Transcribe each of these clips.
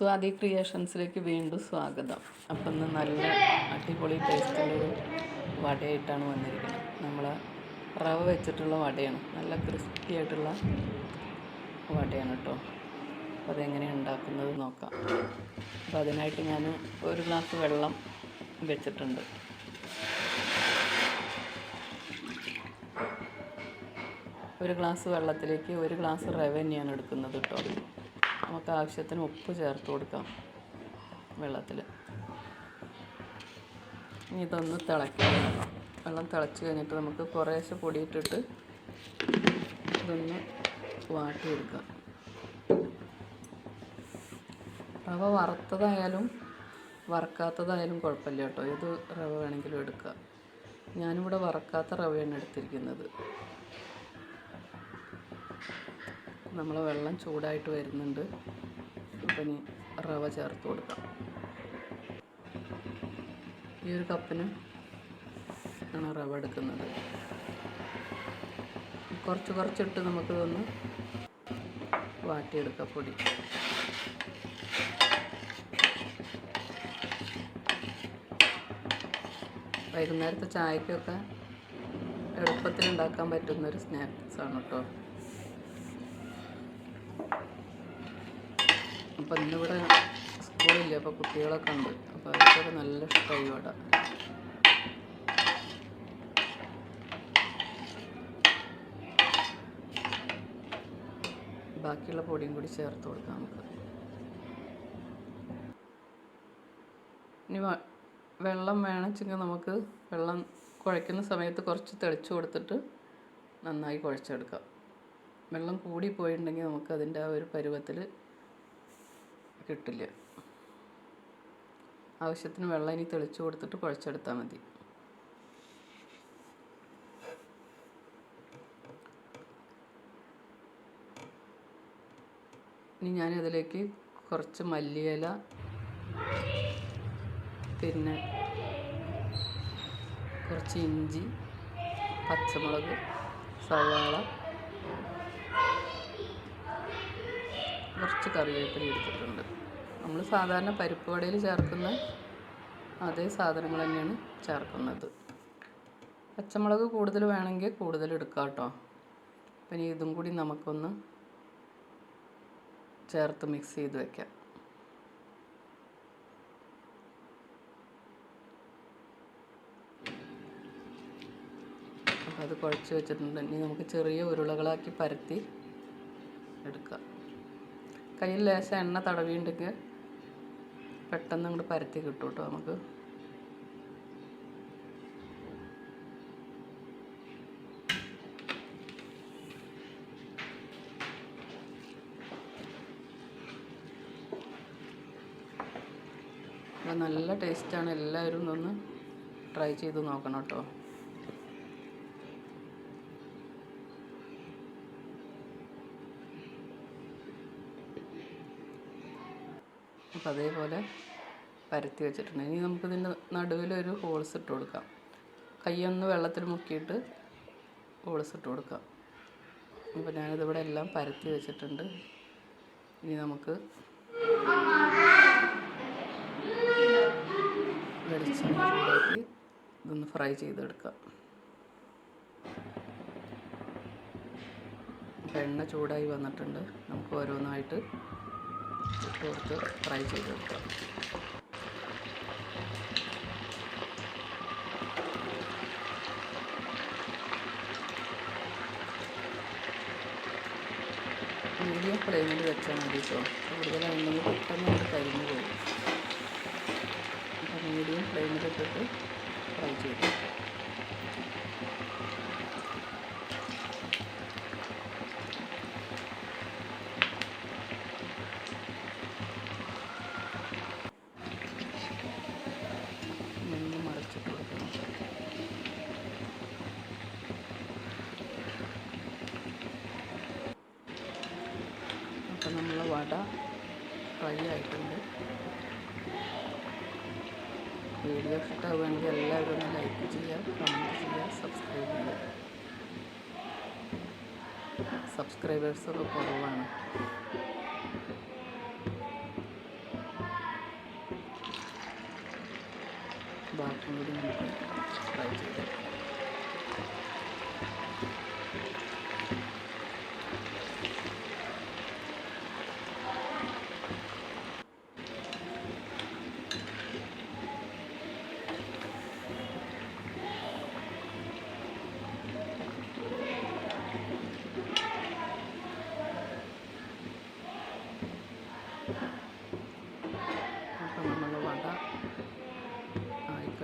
സ്വാതി ക്രിയേഷൻസിലേക്ക് വീണ്ടും സ്വാഗതം. അപ്പം ഇന്ന് നല്ല അടിപൊളി ടേസ്റ്റുള്ളൊരു വടയായിട്ടാണ് വന്നിരിക്കുന്നത്. നമ്മൾ റവ വെച്ചിട്ടുള്ള വടയാണ്. നല്ല ക്രിസ്പി ആയിട്ടുള്ള വടയാണ് കേട്ടോ. അപ്പോൾ അതെങ്ങനെയാണ് ഉണ്ടാക്കുന്നത് നോക്കാം. അപ്പോൾ അതിനായിട്ട് ഞാൻ ഒരു ഗ്ലാസ് വെള്ളം വെച്ചിട്ടുണ്ട്. ഒരു ഗ്ലാസ് വെള്ളത്തിലേക്ക് ഒരു ഗ്ലാസ് റവ തന്നെയാണ് എടുക്കുന്നത് കേട്ടോ. നമുക്ക് ആവശ്യത്തിന് ഉപ്പ് ചേർത്ത് കൊടുക്കാം വെള്ളത്തിൽ. ഇനി ഇതൊന്ന് തിളയ്ക്കാം. വെള്ളം തിളച്ച് കഴിഞ്ഞിട്ട് നമുക്ക് കുറേശ്ശെ പൊടിയിട്ടിട്ട് ഇതൊന്ന് വാട്ടി എടുക്കാം റവ വറുത്തതായാലും വറക്കാത്തതായാലും കുഴപ്പമില്ല കേട്ടോ. ഏത് റവ വേണമെങ്കിലും എടുക്കാം. ഞാനിവിടെ വറക്കാത്ത റവയാണ് എടുത്തിരിക്കുന്നത്. നമ്മൾ വെള്ളം ചൂടായിട്ട് വരുന്നുണ്ട്. അപ്പം ഇനി റവ ചേർത്ത് കൊടുക്കാം. ഈ ഒരു കപ്പിന് ആണ് റവ എടുക്കുന്നത്. കുറച്ച് കുറച്ചിട്ട് നമുക്കിതൊന്ന് വാട്ടിയെടുക്കാം പൊടി. വൈകുന്നേരത്തെ ചായക്കൊക്കെ എളുപ്പത്തിൽ ഉണ്ടാക്കാൻ പറ്റുന്നൊരു സ്നാക്സാണ് കേട്ടോ അപ്പം ഇന്നിവിടെ സ്കൂളില്ല അപ്പോൾ കുട്ടികളൊക്കെ ഉണ്ട്. അപ്പോൾ അവർക്കൊക്കെ നല്ല ഇഷ്ടമായി ഇവിടെ. ബാക്കിയുള്ള പൊടിയും കൂടി ചേർത്ത് കൊടുക്കാം നമുക്ക്. ഇനി വെള്ളം വേണമെച്ചെങ്കിൽ നമുക്ക് വെള്ളം കുഴയ്ക്കുന്ന സമയത്ത് കുറച്ച് തെളിച്ച് കൊടുത്തിട്ട് നന്നായി കുഴച്ചെടുക്കാം. വെള്ളം കൂടി പോയിട്ടുണ്ടെങ്കിൽ നമുക്ക് അതിന്റെ ആ ഒരു പരുവത്തിൽ കിട്ടില്ല. ആവശ്യത്തിന് വെള്ളം ഇനി തെളിച്ചു കൊടുത്തിട്ട് കുഴച്ചെടുത്താൽ മതി. ഇനി ഞാനതിലേക്ക് കുറച്ച് മല്ലിയില പിന്നെ കുറച്ച് ഇഞ്ചി പച്ചമുളക് സവാള കുറച്ച് കറിവേപ്പില എടുത്തിട്ടുണ്ട്. നമ്മൾ സാധാരണ പരിപ്പ് വടയിൽ ചേർക്കുന്ന അതേ സാധനങ്ങൾ തന്നെയാണ് ചേർക്കുന്നത്. പച്ചമുളക് കൂടുതൽ വേണമെങ്കിൽ കൂടുതൽ എടുക്കാം കേട്ടോ. പിന്നെ ഇതും കൂടി നമുക്കൊന്ന് ചേർത്ത് മിക്സ് ചെയ്ത് വയ്ക്കാം അപ്പോൾ അത് കുഴച്ച് വെച്ചിട്ടുണ്ട്. ഇനി നമുക്ക് ചെറിയ ഉരുളകളാക്കി പരത്തി എടുക്കാം. കയ്യിൽ ലേശം എണ്ണ തടവിയുണ്ടെങ്കിൽ പെട്ടെന്ന് അങ്ങോട്ട് പരത്തി കിട്ടും കേട്ടോ നമുക്ക് നല്ല ടേസ്റ്റാണ് എല്ലാവരും ഒന്ന് ട്രൈ ചെയ്ത് നോക്കണം കേട്ടോ. അപ്പം അതേപോലെ പരത്തി വെച്ചിട്ടുണ്ട്. ഇനി നമുക്കിതിന്റെ നടുവിലൊരു ഹോൾസ് ഇട്ട് കൊടുക്കാം. കൈയൊന്ന് വെള്ളത്തിൽ മുക്കിയിട്ട് ഹോൾസ് ഇട്ട് കൊടുക്കാം. അപ്പോൾ ഞാനിതിവിടെ എല്ലാം പരത്തി വെച്ചിട്ടുണ്ട്. ഇനി നമുക്ക് വെളിച്ചെണ്ണ ഇതൊന്ന് ഫ്രൈ ചെയ്തെടുക്കാം. അപ്പോൾ എണ്ണ ചൂടായി വന്നിട്ടുണ്ട്. നമുക്ക് ഓരോന്നായിട്ട് ഇട്ട് കൊടുത്ത് ഫ്രൈ കൊടുക്കുക. മീഡിയം ഫ്ലെയിമിൽ വെച്ചാൽ മതി കേട്ടോ കൂടുതലാണെങ്കിൽ പെട്ടെന്ന് അത് കരിഞ്ഞു പോകും. അപ്പോൾ മീഡിയം ഫ്ലെയിമിലിട്ടിട്ട് ഫ്രൈ ചെയ്തെടുക്കാം മുട്ട ഫ്രൈ ആയിട്ടുണ്ട്. വീഡിയോ ഇഷ്ടമാവുകയാണെങ്കിൽ എല്ലാവരും ഒന്ന് ലൈക്ക് ചെയ്യുക കമന്റ് ചെയ്യുക സബ്സ്ക്രൈബ് ചെയ്യുക. സബ്സ്ക്രൈബേഴ്സൊക്കെ കുറവാണ്. ബാക്കി കൂടി നമുക്ക് ട്രൈ ചെയ്തെടുക്കാം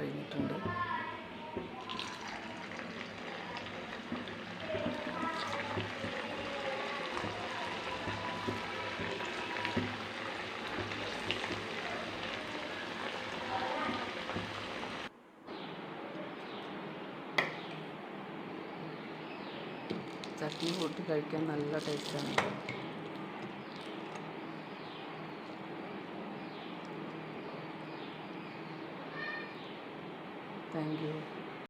കഴിഞ്ഞിട്ടുണ്ട്. ചട്നി കൂട്ടി കഴിക്കാൻ നല്ല ടേസ്റ്റാണ്. Thank you.